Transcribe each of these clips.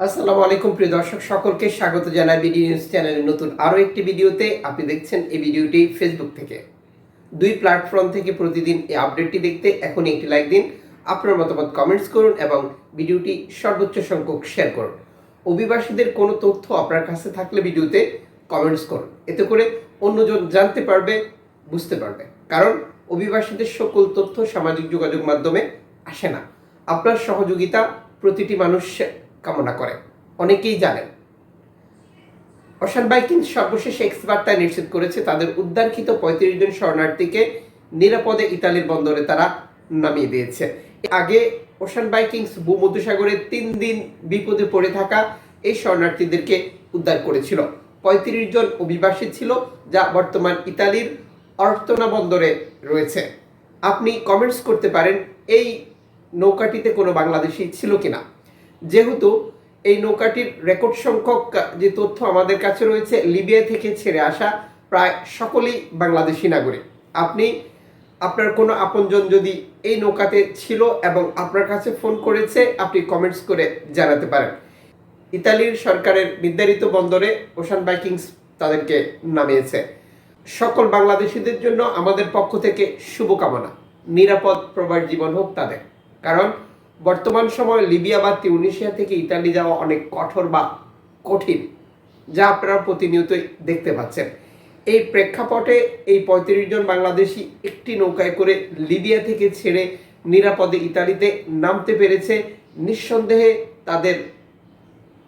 আসসালামু আলাইকুম, প্রিয় দর্শক, সকলকে স্বাগত জানাই বিডি নিউজ চ্যানেলের নতুন আরও একটি ভিডিওতে। আপনি দেখছেন এই ভিডিওটি ফেসবুক থেকে। দুই প্ল্যাটফর্ম থেকে প্রতিদিন এই আপডেটটি দেখতে এখন একটি লাইক দিন, আপনার মতামত কমেন্টস করুন এবং ভিডিওটি সর্বোচ্চ সংখ্যক শেয়ার করুন। অভিবাসীদের কোনো তথ্য আপনার কাছে থাকলে ভিডিওতে কমেন্টস করুন। এতে করে অন্যজন জানতে পারবে, বুঝতে পারবে। কারণ অভিবাসীদের সকল তথ্য সামাজিক যোগাযোগ মাধ্যমে আসে না। আপনার সহযোগিতা প্রতিটি মানুষ কামনা করে। অনেকেই জানেন অশান বাইকিং সর্বশেষ এক্স বার্তায় নিশ্চিত করেছে তাদের উদ্ধারকৃত পঁয়ত্রিশ জন শরণার্থীকে নিরাপদে ইতালির বন্দরে তারা নামিয়ে দিয়েছে। আগে ওশান বাইকিংস ভূমধ্যসাগরে তিন দিন বিপদে পড়ে থাকা এই শরণার্থীদেরকে উদ্ধার করেছিল। পঁয়ত্রিশ জন অভিবাসী ছিল যা বর্তমান ইতালির অর্তনা বন্দরে রয়েছে। আপনি কমেন্টস করতে পারেন, এই নৌকাটিতে কোনো বাংলাদেশি ছিল কিনা? যেহেতু এই নৌকাটির রেকর্ড সংখ্যক, যে তথ্য আমাদের কাছে রয়েছে, লিবিয়া থেকে ছেড়ে আসা প্রায় সকলেই বাংলাদেশি নাগরিক। আপনি, আপনার কোনো আপনজন যদি এই নৌকাতে ছিল এবং আপনার কাছে ফোন করেছে, আপনি কমেন্টস করে জানাতে পারেন। ইতালির সরকারের নির্ধারিত বন্দরে ওশান বাইকিংস তাদেরকে নামিয়েছে। সকল বাংলাদেশিদের জন্য আমাদের পক্ষ থেকে শুভকামনা। নিরাপদ প্রবাস জীবন হোক তাদের। কারণ বর্তমান সময় লিবিয়া বা তিউনিশিয়া থেকে ইতালি যাওয়া অনেক কঠোর বা কঠিন, যা আপনারা প্রতিনিয়ত দেখতে পাচ্ছেন। এই প্রেক্ষাপটে এই পঁয়ত্রিশ জন বাংলাদেশি একটি নৌকায় করে লিবিয়া থেকে ছেড়ে নিরাপদে ইতালিতে নামতে পেরেছে। নিঃসন্দেহে তাদের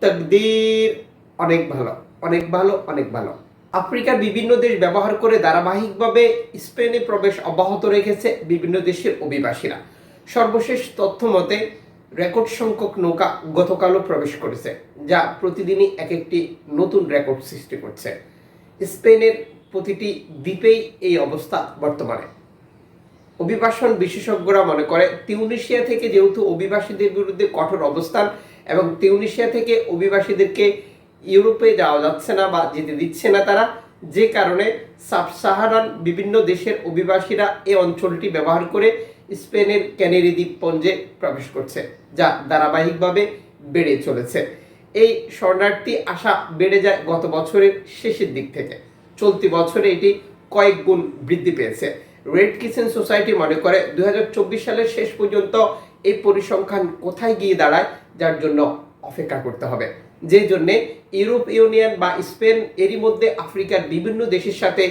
তকদির অনেক ভালো অনেক ভালো অনেক ভালো। আফ্রিকার বিভিন্ন দেশ ব্যবহার করে ধারাবাহিকভাবে স্পেনে প্রবেশ অব্যাহত রেখেছে বিভিন্ন দেশের অভিবাসীরা। সর্বশেষ তথ্য মতে, রেকর্ড সংখ্যক নৌকা গতকালও প্রবেশ করেছে, যা প্রতিদিনই এক একটি নতুন রেকর্ড সৃষ্টি করছে। স্পেনের প্রতিটি দ্বীপেই এই অবস্থা বর্তমানে। অভিবাসন বিশেষজ্ঞরা মনে করে, তিউনিশিয়া থেকে যেহেতু অভিবাসীদের বিরুদ্ধে কঠোর অবস্থান এবং তিউনিশিয়া থেকে অভিবাসীদেরকে ইউরোপে যাওয়া যাচ্ছে না বা যেতে দিচ্ছে না তারা, যে কারণে সাবসাহারান বিভিন্ন দেশের অভিবাসীরা এ অঞ্চলটি ব্যবহার করে স্পেনের ক্যানেরি দ্বীপপুঞ্জে প্রবেশ করছে, যা ধারাবাহিকভাবে বেড়ে চলেছে। এই শরণার্থী আশা বেড়ে যায় গত বছরের শেষের দিক থেকে। চলতি বছরে এটি কয়েক গুণ বৃদ্ধি পেয়েছে। রেড কিচেন সোসাইটি মনে করে, দুই হাজার চব্বিশ সালের শেষ পর্যন্ত এই পরিসংখ্যান কোথায় গিয়ে দাঁড়ায়, যার জন্য অপেক্ষা করতে হবে। যে জন্যে ইউরোপ ইউনিয়ন বা স্পেন এরই মধ্যে আফ্রিকার বিভিন্ন দেশের সাথে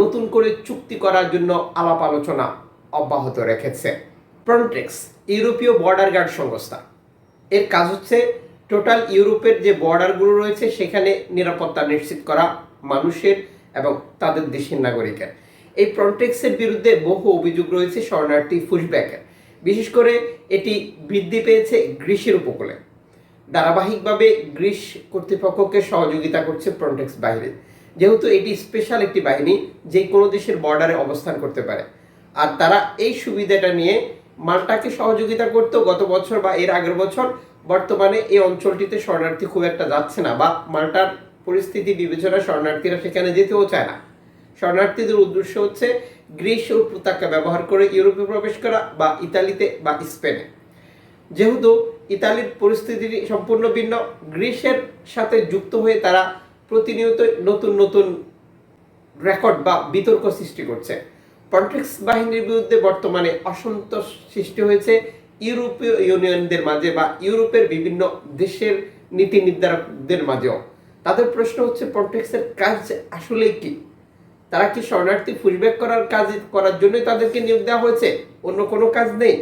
নতুন করে চুক্তি করার জন্য আলাপ আলোচনা অব্যাহত রেখেছে। ফ্রন্টেক্স ইউরোপীয় বর্ডার গার্ড সংস্থা। এর কাজ হচ্ছে টোটাল ইউরোপের যে বর্ডারগুলো রয়েছে, সেখানে নিরাপত্তা নিশ্চিত করা মানুষের এবং তাদের দেশের নাগরিকের। এই ফ্রন্টেক্সের বিরুদ্ধে বহু অভিযোগ রয়েছে, শরণার্থী ফুসব্যাকের বিশেষ করে এটি বৃদ্ধি পেয়েছে গ্রীসের উপকূলে। ধারাবাহিকভাবে গ্রিস কর্তৃপক্ষকে সহযোগিতা করছে ফ্রন্টেক্স বাহিনী। যেহেতু এটি স্পেশাল একটি বাহিনী যে কোনো দেশের বর্ডারে অবস্থান করতে পারে। আর তারা এই সুবিধাটা নিয়ে মাল্টাকে সহযোগিতা করতো। গত বছর বা এর আগের বছর বর্তমানে এই অঞ্চলটিতে শরণার্থী খুব একটা যাচ্ছে না বা মাল্টার পরিস্থিতি বিবেচনা শরণার্থীরা সেখানে যেতেও চায় না। শরণার্থীদের উদ্দেশ্য হচ্ছে গ্রিস ও পতাকা ব্যবহার করে ইউরোপে প্রবেশ করা বা ইতালিতে বা স্পেনে। যেহেতু ইতালির পরিস্থিতি সম্পূর্ণ ভিন্ন, গ্রিসের সাথে যুক্ত হয়ে তারা প্রতিনিয়ত নতুন নতুন রেকর্ড বা বিতর্ক সৃষ্টি করছে। ফ্রন্টেক্স বাহিনীর বিরুদ্ধে বর্তমানে অসন্তোষ সৃষ্টি হয়েছে। ইউরোপীয় ইউনিয়নদের মাঝে বা ইউরোপের বিভিন্ন দেশের নীতি নির্ধারকদের মাঝেও। তাদের প্রশ্ন হচ্ছে ফ্রন্টেক্সের কাজ আসলেই কি? তারা কি শরণার্থী ফুসব্যাক করার কাজ করার জন্যই তাদেরকে নিয়োগ দেওয়া হয়েছে? অন্য কোনো কাজ নেই?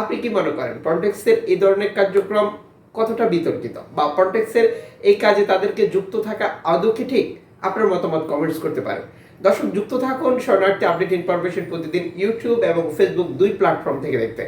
আপনি কি মনে করেন ফ্রন্টেক্সের এই ধরনের কার্যক্রম কতটা বিতর্কিত? বা ফ্রন্টেক্সের এই কাজে তাদেরকে যুক্ত থাকা আদৌ কি ঠিক? আপনার মতামত কমেন্টস করতে পারেন। দর্শক যুক্ত থাকুন শরণার্থী আপডেট ইনফরমেশন প্রতিদিন ইউটিউব এবং ফেসবুক দুই প্ল্যাটফর্ম থেকে দেখতে।